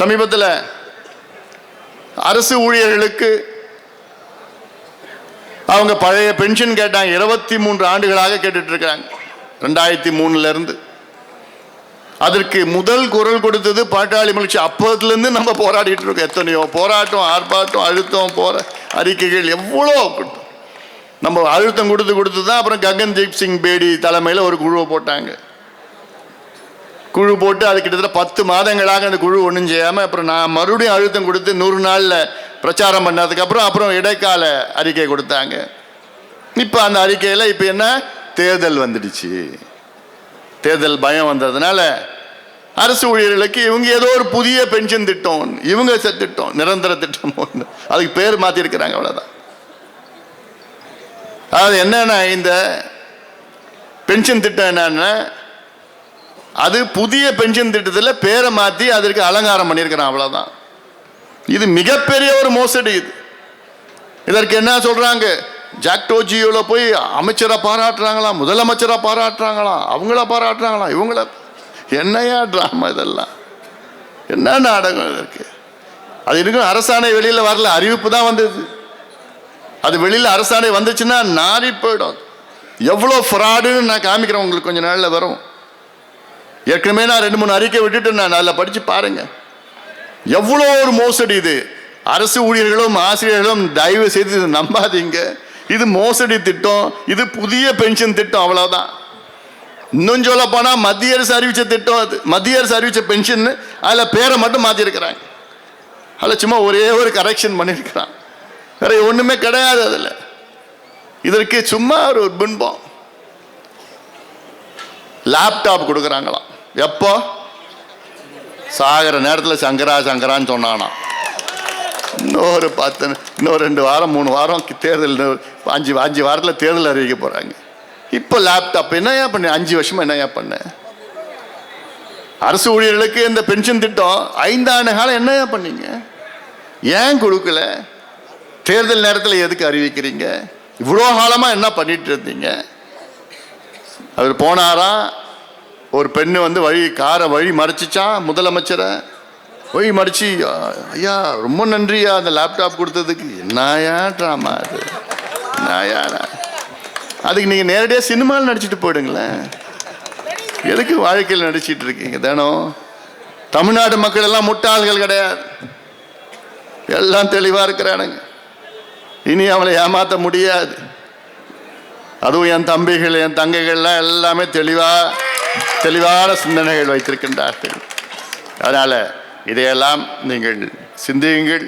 சமீபத்தில் அரசு ஊழியர்களுக்கு அவங்க பழைய பென்ஷன் கேட்டாங்க. இருபத்தி மூன்று ஆண்டுகளாக கேட்டுட்டு இருக்கிறாங்க ரெண்டாயிரத்தி மூணுல இருந்து அதற்கு முதல் குரல் கொடுத்தது பாட்டாளி மகிழ்ச்சி. அப்போதுலேருந்து நம்ம போராடிட்டு இருக்கோம் எத்தனையோ போராட்டம் ஆர்ப்பாட்டம் அழுத்தம் போற அறிக்கைகள் எவ்வளோ நம்ம அழுத்தம் கொடுத்து கொடுத்து தான் அப்புறம் ககன்தீப் சிங் பேடி தலைமையில் ஒரு குழுவை போட்டாங்க. குழு போட்டு அது கிட்டத்தட்ட பத்து மாதங்களாக அந்த குழு ஒன்றும் செய்யாமல் அப்புறம் நான் மறுபடியும் அழுத்தம் கொடுத்து நூறு நாளில் பிரச்சாரம் பண்ணதுக்கப்புறம் அப்புறம் இடைக்கால அறிக்கை கொடுத்தாங்க. இப்போ அந்த அறிக்கையில் இப்போ என்ன? தேர்தல் வந்துடுச்சு. தேர்தல் பயம் வந்ததுனால அரசு ஊழியர்களுக்கு இவங்க ஏதோ ஒரு புதிய பென்ஷன் திட்டம் இவங்க திட்டம் நிரந்தர திட்டம் ஒன்று அதுக்கு பேர் மாற்றிருக்கிறாங்க அவ்வளோதான் அதாவது என்னென்னா இந்த பென்ஷன் திட்டம் என்னென்னா அது புதிய பென்ஷன் திட்டத்தில் பேரை மாற்றி அதற்கு அலங்காரம் பண்ணியிருக்கிறான் அவ்வளோதான் இது மிகப்பெரிய ஒரு மோசடி இது. இதற்கு என்ன சொல்கிறாங்க ஜாக்டோ போய் அமைச்சரை பாராட்டுறாங்களாம் முதலமைச்சரை பாராட்டுறாங்களாம் அவங்கள பாராட்டுறாங்களாம் இவங்கள என்னையா ட்ராமா இதெல்லாம்? என்ன நாடகம் இதற்கு? அது இருக்கும் அரசாணை வெளியில் வரல அறிவிப்பு தான் வந்தது. அது வெளியில் அரசாணை வந்துச்சுன்னா நாரி போயிடும். எவ்வளோ ஃப்ராடுன்னு நான் காமிக்கிறேன் உங்களுக்கு கொஞ்சம் நாளில் வரும். ஏற்கனவே நான் ரெண்டு மூணு அறிக்கை விட்டுட்டு நான் அதில் படித்து பாருங்க. எவ்வளோ ஒரு மோசடி இது. அரசு ஊழியர்களும் ஆசிரியர்களும் தயவு செய்து இதை நம்பாதீங்க. இது மோசடி திட்டம். இது புதிய பென்ஷன் திட்டம் அவ்வளோதான் இன்னும் சொல்ல போனால் மத்திய அரசு அறிவித்த திட்டம் அது. மத்திய அரசு அறிவித்த பென்ஷன் அதில் பேரை மட்டும் மாற்றிருக்கிறாங்க அதில் சும்மா ஒரே ஒரு கரெக்ஷன் பண்ணியிருக்கிறான் வேற ஒன்றுமே கிடையாது அதில். இதற்கு சும்மா ஒரு பின்பம். லேப்டாப் கொடுக்குறாங்களாம். எப்போ? சாகிற நேரத்தில் சங்கரா சங்கரான்னு சொன்னானா. இன்னொரு பத்து இன்னொரு ரெண்டு வாரம் மூணு வாரம் தேர்தல் அஞ்சு அஞ்சு வாரத்தில் தேர்தல் அறிவிக்க போகிறாங்க இப்போ லேப்டாப் என்னையா பண்ண? அஞ்சு வருஷமா என்னையா பண்ண? அரசு ஊழியர்களுக்கு இந்த பென்ஷன் திட்டம் ஐந்தாண்டு காலம் என்னையா பண்ணீங்க? ஏன் கொடுக்கல? தேர்தல் நேரத்தில் எதுக்கு அறிவிக்கிறீங்க? இவ்வளோ காலமாக என்ன பண்ணிட்டு இருந்தீங்க? அவர் போனாராம் ஒரு பெண்ணு வந்து வழி காரை வழி மறைச்சிச்சான் முதலமைச்சரை? வழி மறைச்சி ஐயா ரொம்ப நன்றியா அந்த லேப்டாப் கொடுத்ததுக்கு. என்னயா ட்ராமா அது? என்னயா அதுக்கு நீங்கள் நேரடியாக சினிமாவில் நடிச்சிட்டு போயிடுங்களேன். எதுக்கு வாழ்க்கையில் நடிச்சிட்டு இருக்கீங்க? தினம் தமிழ்நாடு மக்கள் எல்லாம் முட்டாள்கள் கிடையாது. எல்லாம் தெளிவாக இருக்கிறானுங்க. இனி அவளை ஏமாற்ற முடியாது. அதுவும் என் தம்பிகள் என் தங்கைகள்லாம் எல்லாமே தெளிவாக தெளிவான சிந்தனைகள் வைத்திருக்கின்றார்கள். அதனால் இதையெல்லாம் நீங்கள் சிந்தியுங்கள்.